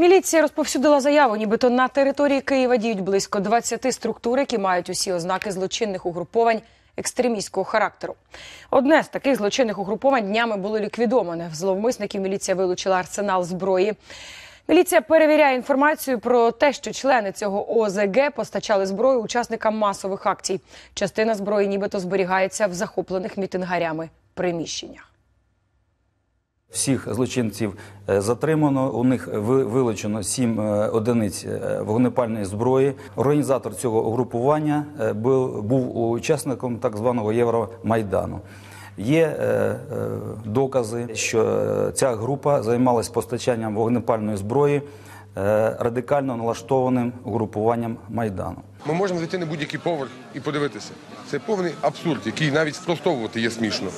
Міліція розповсюдила заяву, нібито на території Києва діють близько 20 структур, які мають усі ознаки злочинних угруповань екстремістського характеру. Одне з таких злочинних угруповань днями було ліквідоване. В зловмисників міліція вилучила арсенал зброї. Міліція перевіряє інформацію про те, що члени цього ОЗГ постачали зброю учасникам масових акцій. Частина зброї нібито зберігається в захоплених мітингарями приміщеннях. Всіх злочинців е, затримано. У них ви- вилучено сім е, одиниць е, вогнепальної зброї. Організатор цього угрупування був, учасником так званого Євромайдану. Є докази, що ця група займалась постачанням вогнепальної зброї радикально налаштованим угрупуванням Майдану. Ми можемо зайти на будь-який поверх і подивитися. Це повний абсурд, який навіть спростовувати є смішно.